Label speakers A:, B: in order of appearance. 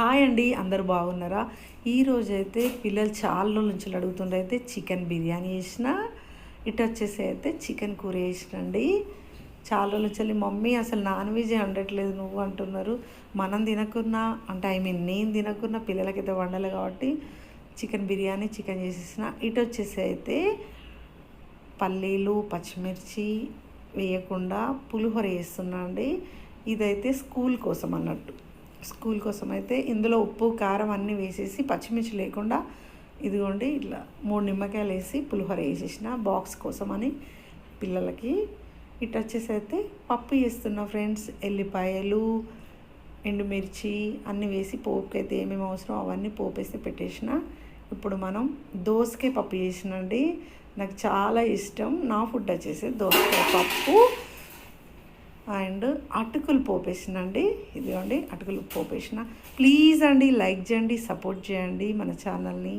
A: Hi అండి అందరు బాగున్నారా? ఈరోజు అయితే పిల్లలు చాలా రోజుల నుంచి అడుగుతుండే అయితే చికెన్ బిర్యానీ చేసిన ఇటు వచ్చేసి అయితే చికెన్ కూర చేసినండి. చాలా రోజుల నుంచి మమ్మీ అసలు నాన్ వెజ్ వండట్లేదు నువ్వు అంటున్నారు. మనం తినకున్నా అంటే ఐ మీన్ నేను తినకున్నా పిల్లలకైతే వండాలి కాబట్టి చికెన్ బిర్యానీ చికెన్ చేసేసిన. ఇటు వచ్చేసి అయితే పల్లీలు పచ్చిమిర్చి వేయకుండా పులిహోర వేస్తున్నా అండి. ఇదైతే స్కూల్ కోసం అన్నట్టు. స్కూల్ కోసం అయితే ఇందులో ఉప్పు కారం అన్నీ వేసేసి పచ్చిమిర్చి లేకుండా ఇదిగోండి ఇట్లా మూడు నిమ్మకాయలు వేసి పులిహోర వేసేసిన బాక్స్ కోసం అని పిల్లలకి. ఇటు వచ్చేసి అయితే పప్పు చేస్తున్నా ఫ్రెండ్స్ ఎల్లిపాయలు ఎండుమిర్చి అన్నీ వేసి పోపుకి అయితే ఏమేమి అవసరం అవన్నీ పోపు వేసి పెట్టేసిన. ఇప్పుడు మనం దోసకాయ పప్పు చేసినండి. నాకు చాలా ఇష్టం. నా ఫుడ్ వచ్చేసి దోసకాయ పప్పు. అండ్ అటుకులు పోపేసినండి ఇదిగోండి అటుకులు పోపేసిన. ప్లీజ్ అండి లైక్ చేయండి సపోర్ట్ చేయండి మన ఛానల్ని.